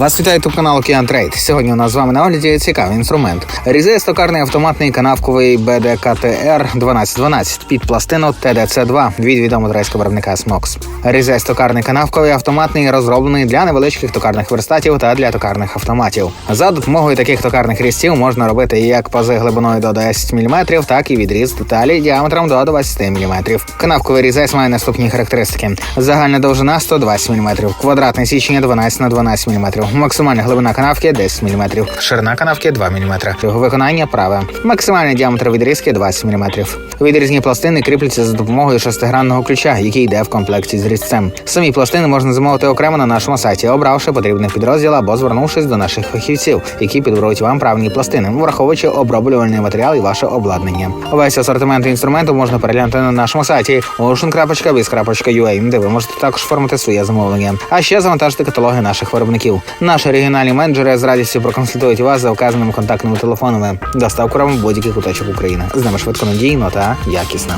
Вас вітає тут канал Океан Трейд. Сьогодні у нас з вами на огляді цікавий інструмент. Різає стокарний автоматний канавковий БДКТР 1212 під пластину ТДЦ-2 від відомого турецького виробника Smox. Різає стокарний канавковий автоматний розроблений для невеличких токарних верстатів та для токарних автоматів. За допомогою таких токарних різців можна робити як пази глибиною до 10 мм, так і відріз деталі діаметром до 20 мм. Канавковий різець має наступні характеристики: загальна довжина 120 мм, квадратне січення 12 на 12 мм, максимальна глибина канавки 10 мм, ширина канавки 2 мм. Виконання праве. Максимальний діаметр відрізки 20 мм. Відрізні пластини кріпляться за допомогою шестигранного ключа, який йде в комплекті з різцем. Самі пластини можна замовити окремо на нашому сайті, обравши потрібний підрозділ або звернувшись до наших фахівців, які підберуть вам правильні пластини, враховуючи оброблювальний матеріал і ваше обладнання. Весь асортимент інструменту можна переглянути на нашому сайті ocean.biz.ua, де ви можете також оформити своє замовлення. А ще завантажити каталоги наших виробників. Наші регіональні менеджери з радістю проконсультують вас за вказаними контактними телефонами. Доставку робимо в будь-який куточок України. З нами швидко надійно та якісно.